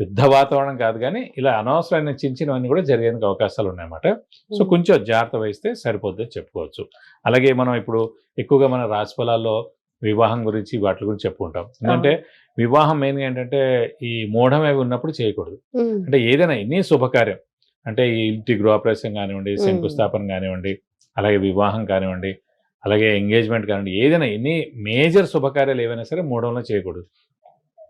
యుద్ధ వాతావరణం కాదు కానీ ఇలా అనవసరమైన చిన్న చిన్నవన్నీ కూడా జరిగేందుకు అవకాశాలు ఉన్నాయన్నమాట. సో కొంచెం జాగ్రత్త వహిస్తే సరిపోద్దని చెప్పుకోవచ్చు. అలాగే మనం ఇప్పుడు ఎక్కువగా మన రాశి వివాహం గురించి వాటి గురించి చెప్పుకుంటాం. ఎందుకంటే వివాహం మెయిన్గా ఏంటంటే ఈ మూఢం అవి ఉన్నప్పుడు చేయకూడదు. అంటే ఏదైనా ఎన్ని శుభకార్యం. అంటే ఈ ఇంటి గృహప్రవేశం కానివ్వండి. శంకుస్థాపన కానివ్వండి అలాగే వివాహం కానివ్వండి అలాగే ఎంగేజ్మెంట్ కానివ్వండి ఏదైనా ఎన్ని మేజర్ శుభకార్యాలు ఏవైనా సరే మూఢంలో చేయకూడదు.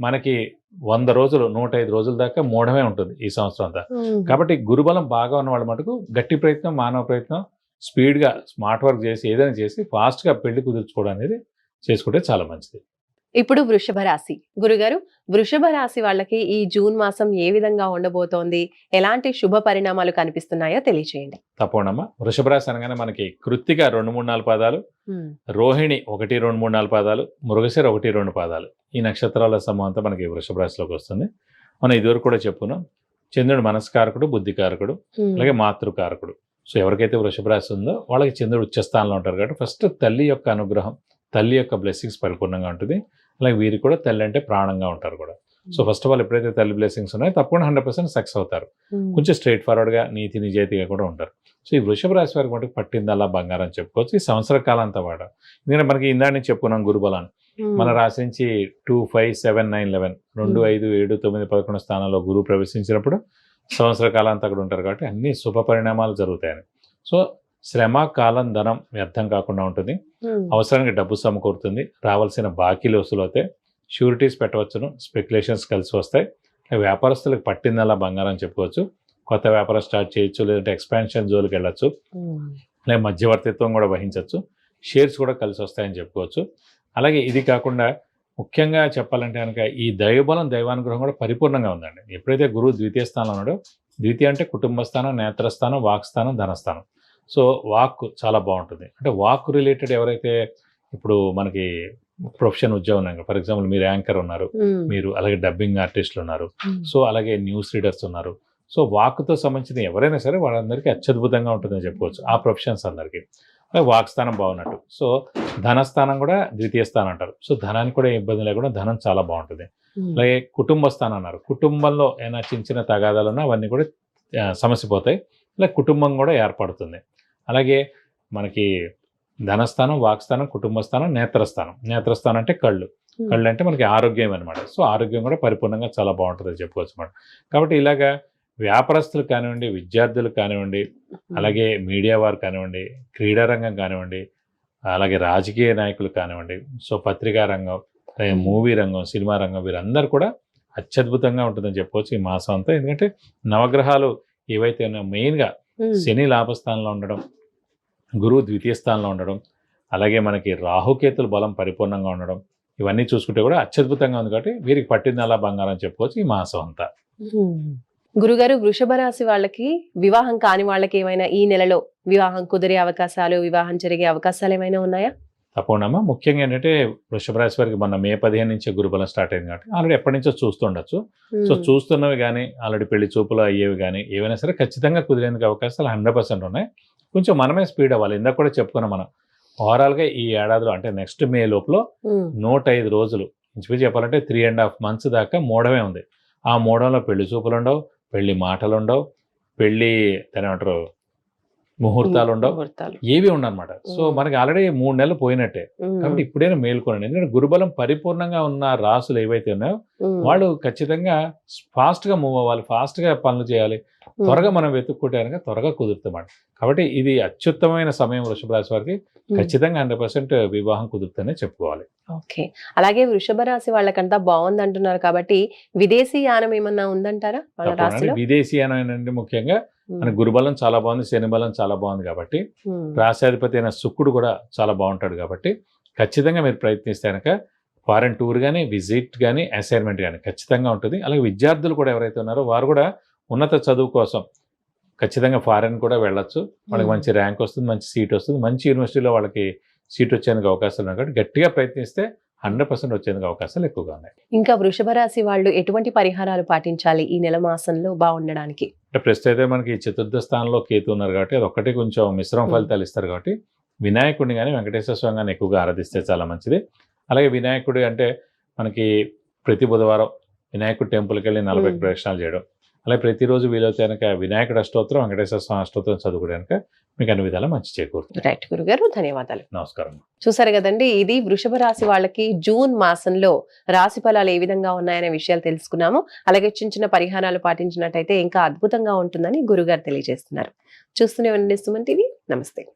మనకి వంద రోజులు నూట ఐదు రోజుల దాకా మూఢమే ఉంటుంది ఈ సంవత్సరం అంతా. కాబట్టి గురుబలం బాగా ఉన్న వాళ్ళ మటుకు గట్టి ప్రయత్నం మానవ ప్రయత్నం స్పీడ్గా స్మార్ట్ వర్క్ చేసి ఏదైనా చేసి ఫాస్ట్గా పెళ్ళి కుదుర్చుకోవడం అనేది చేసుకుంటే చాలా మంచిది. ఇప్పుడు వృషభ రాశి. గురుగారు వృషభ రాశి వాళ్ళకి ఈ జూన్ మాసం ఏ విధంగా ఉండబోతోంది? ఎలాంటి శుభ పరిణామాలు కనిపిస్తున్నాయో తెలియచేయండి. తప్పకుండా. వృషభ రాశి అనగానే మనకి కృత్తిక రెండు మూడు నాలుగు పాదాలు రోహిణి ఒకటి రెండు మూడు నాలుగు పాదాలు మృగశిర ఒకటి రెండు పాదాలు. ఈ నక్షత్రాల సమూహం అంతా మనకి వృషభ రాశిలోకి వస్తుంది. మనం ఇదివరకు కూడా చెప్పుకున్నాం చంద్రుడు మనస్కారకుడు బుద్ధికారకుడు అలాగే మాతృకారకుడు. సో ఎవరికైతే వృషభ రాశి ఉందో వాళ్ళకి చంద్రుడు ఉచ్చస్థానంలో ఉంటారు కాబట్టి ఫస్ట్ తల్లి యొక్క అనుగ్రహం తల్లి యొక్క బ్లెస్సింగ్స్ పరిపూర్ణంగా ఉంటుంది. అలాగే వీరికి కూడా తల్లి అంటే ప్రాణంగా ఉంటారు కూడా. సో ఫస్ట్ ఆఫ్ ఆల్ ఎప్పుడైతే తల్లి బ్లెస్సింగ్స్ ఉన్నాయో తప్పకుండా హండ్రెడ్ పర్సెంట్ సక్సెస్ అవుతారు. ఉమ్, కొంచెం స్ట్రైట్ ఫార్వర్డ్గా నీతి నిజాయితీగా కూడా ఉంటారు. సో ఈ వృషభ రాశి వారికి మటుకు పట్టిందల్లా బంగారం చెప్పుకోవచ్చు. ఈ సంవత్సర కాలం అంతా వాడ. ఎందుకంటే మనకి ఇందా నుంచి చెప్పుకున్నాం గురుబలాన్ని మన రాశి నుంచి two five seven nine eleven రెండు Hmm. ఐదు ఏడు తొమ్మిది పదకొండు స్థానాల్లో గురువు ప్రవేశించినప్పుడు సంవత్సర కాలాంతా అక్కడ ఉంటారు కాబట్టి అన్ని శుభ పరిణామాలు జరుగుతాయని. సో శ్రమ కాలం ధనం వ్యర్థం కాకుండా ఉంటుంది. అవసరానికి డబ్బు సమకూరుతుంది. రావాల్సిన బాకీలు వసూలు అవుతాయి. షూరిటీస్ పెట్టవచ్చును. స్పెక్యులేషన్స్ కలిసి వస్తాయి. వ్యాపారస్తులకు పట్టిందల్లా బంగారం చెప్పుకోవచ్చు. కొత్త వ్యాపారం స్టార్ట్ చేయొచ్చు. లేదంటే ఎక్స్పాన్షన్ జోలికి వెళ్ళొచ్చు. అలాగే మధ్యవర్తిత్వం కూడా వహించవచ్చు షేర్స్ కూడా కలిసి వస్తాయని చెప్పుకోవచ్చు. అలాగే ఇది కాకుండా ముఖ్యంగా చెప్పాలంటే కనుక ఈ దైవబలం దైవానుగ్రహం కూడా పరిపూర్ణంగా ఉందండి. ఎప్పుడైతే గురువు ద్వితీయ స్థానంలో ఉన్నాడో ద్వితీయ అంటే కుటుంబ స్థానం నేత్రస్థానం వాక్ స్థానం ధనస్థానం. సో వాక్ చాలా బాగుంటుంది. అంటే వాక్ రిలేటెడ్ ఎవరైతే ఇప్పుడు మనకి ప్రొఫెషన్ ఉద్యోగం ఉన్నాయి ఫర్ ఎగ్జాంపుల్ మీరు యాంకర్ ఉన్నారు. మీరు అలాగే డబ్బింగ్ ఆర్టిస్టులు ఉన్నారు. సో అలాగే న్యూస్ రీడర్స్ ఉన్నారు. సో వాక్తో సంబంధించిన ఎవరైనా సరే వాళ్ళందరికీ అత్యద్భుతంగా ఉంటుందని చెప్పుకోవచ్చు ఆ ప్రొఫెషన్స్ అందరికీ. వాక్ స్థానం బాగున్నట్టు. సో ధనస్థానం కూడా ద్వితీయ స్థానం అంటారు. సో ధనానికి కూడా ఇబ్బంది లేకుండా ధనం చాలా బాగుంటుంది. అలాగే కుటుంబ స్థానం అన్నారు. కుటుంబంలో ఏమైనా చిన్న చిన్న తగాదాలు ఉన్నా అవన్నీ కూడా సమస్య పోతాయి. అలాగే కుటుంబం కూడా ఏర్పడుతుంది. అలాగే మనకి ధనస్థానం వాక్స్థానం కుటుంబ స్థానం నేత్రస్థానం నేత్రస్థానం అంటే కళ్ళు ఉమ్. కళ్ళు అంటే మనకి ఆరోగ్యం అనమాట సో ఆరోగ్యం కూడా పరిపూర్ణంగా చాలా బాగుంటుందని చెప్పుకోవచ్చు అనమాట కాబట్టి ఇలాగా వ్యాపారస్తులు కానివ్వండి విద్యార్థులు కానివ్వండి అలాగే మీడియా వారు కానివ్వండి క్రీడా రంగం కానివ్వండి అలాగే రాజకీయ నాయకులు కానివ్వండి సో పత్రికా రంగం అలాగే Hmm. మూవీ రంగం సినిమా రంగం వీరందరూ కూడా అత్యద్భుతంగా ఉంటుందని చెప్పుకోవచ్చు ఈ మాసం అంతా ఎందుకంటే నవగ్రహాలు ఏవైతే ఉన్నాయో మెయిన్గా. శని లాభస్థానంలో ఉండడం గురువు ద్వితీయ స్థానంలో ఉండడం అలాగే మనకి రాహుకేతుల బలం పరిపూర్ణంగా ఉండడం ఇవన్నీ చూసుకుంటే కూడా అత్యద్భుతంగా ఉంది కాబట్టి వీరికి పట్టింది అలా బంగారం చెప్పుకోవచ్చు ఈ మాసం అంతా. గురుగారు వృషభ రాశి వాళ్ళకి వివాహం కాని వాళ్ళకి ఏమైనా ఈ నెలలో వివాహం కుదిరే అవకాశాలు వివాహం జరిగే అవకాశాలు ఏమైనా ఉన్నాయా? తప్పకుండా ముఖ్యంగా ఏంటంటే వృషభ రాశి వారికి మన మే పదిహేను నుంచి గురుబలం స్టార్ట్ అయింది కాబట్టి ఆల్రెడీ ఎప్పటి నుంచో చూస్తుండొచ్చు సో. చూస్తున్నవి కానీ ఆల్రెడీ పెళ్ళి చూపులు అయ్యేవి కానీ ఏవైనా సరే ఖచ్చితంగా కుదిరేందుకు అవకాశాలు హండ్రెడ్ పర్సెంట్ ఉన్నాయి. కొంచెం మనమే స్పీడ్ అవ్వాలి. ఇందాక కూడా చెప్పుకున్నాం మనం. ఓవరాల్గా ఈ ఏడాదిలో అంటే నెక్స్ట్ మే లోపల. నూట ఐదు రోజులు. ఇంచుమించు చెప్పాలంటే త్రీ అండ్ హాఫ్ మంత్స్ దాకా మూడమే ఉంది. ఆ మూడంలో పెళ్ళి చూపులు ఉండవు పెళ్ళి మాటలు ఉండవు పెళ్ళి ఏమంటారు? ముహూర్తాలు ఉండవు. ఏవి ఉండనమాట. సో. మనకి ఆల్రెడీ మూడు నెలలు పోయినట్టే. కాబట్టి ఇప్పుడైనా మేల్కొనండి. ఎందుకంటే గురుబలం పరిపూర్ణంగా ఉన్న రాసులు ఏవైతే ఉన్నాయో. వాళ్ళు ఖచ్చితంగా ఫాస్ట్గా మూవ్ అవ్వాలి ఫాస్ట్గా పనులు చేయాలి. త్వరగా మనం వెతుక్కుంటే కనుక త్వరగా కుదురుతామాట కాబట్టి ఇది అత్యుత్తమైన సమయం వృషభ రాశి వారికి. ఖచ్చితంగా హండ్రెడ్ పర్సెంట్ వివాహం కుదురుతూనే చెప్పుకోవాలి. ఓకే. అలాగే వృషభ రాశి వాళ్ళకంతా బాగుంది అంటున్నారు కాబట్టి విదేశీ యానం ఏమన్నా ఉందంటారా విదేశీ అనేది ముఖ్యంగా మన గురుబలం చాలా బాగుంది శని బలం చాలా బాగుంది కాబట్టి. రాశాధిపతి అయిన శుక్రుడు కూడా చాలా బాగుంటాడు కాబట్టి ఖచ్చితంగా మీరు ప్రయత్నిస్తే కనుక ఫారెన్ టూర్ కానీ విజిట్ కానీ అసైన్మెంట్ కానీ ఖచ్చితంగా ఉంటుంది. అలాగే విద్యార్థులు కూడా ఎవరైతే ఉన్నారో వారు కూడా ఉన్నత చదువు కోసం ఖచ్చితంగా ఫారెన్ కూడా వెళ్ళొచ్చు. వాళ్ళకి. మంచి ర్యాంక్ వస్తుంది మంచి సీట్ వస్తుంది. మంచి యూనివర్సిటీలో వాళ్ళకి సీట్ వచ్చేందుకు అవకాశాలు ఉన్నాయి కాబట్టి గట్టిగా ప్రయత్నిస్తే హండ్రెడ్ పర్సెంట్ వచ్చేందుకు అవకాశాలు ఎక్కువగా ఉన్నాయి. ఇంకా వృషభ రాశి వాళ్ళు ఎటువంటి పరిహారాలు పాటించాలి ఈ నెల మాసంలో బాగుండడానికి? అంటే ప్రస్తుతం అయితే మనకి చతుర్థ స్థానంలో కేతు ఉన్నారు కాబట్టి అది ఒక్కటి కొంచెం మిశ్రమ. ఫలితాలు ఇస్తారు కాబట్టి వినాయకుడిని కానీ వెంకటేశ్వర స్వామి కానీ ఎక్కువగా ఆరాధిస్తే చాలా మంచిది. అలాగే వినాయకుడు అంటే మనకి ప్రతి బుధవారం వినాయకుడు టెంపుల్కి వెళ్ళి నలభై. ప్రదక్షిణాలు చేయడం. అలాగే ప్రతిరోజు వీలైతే కనుక వినాయకుడు అష్టోత్తరం వెంకటేశ్వర స్వామి అష్టోత్తరం చదువుకోవడానికి మీకు అన్ని విధాలా మంచి చేకూరుతుంది రైట్ గురుగారు ధన్యవాదాలు. నమస్కారం. చూసారు కదండి ఇది వృషభ రాశి వాళ్ళకి జూన్ మాసంలో రాశి ఫలాలు ఏ విధంగా ఉన్నాయనే విషయాలు తెలుసుకున్నాము. అలాగే చిన్న చిన్న పరిహారాలు పాటించినట్టయితే ఇంకా అద్భుతంగా ఉంటుందని గురుగారు తెలియజేస్తున్నారు. చూస్తూనే ఉండండి సుమన్ టీవీ. నమస్తే.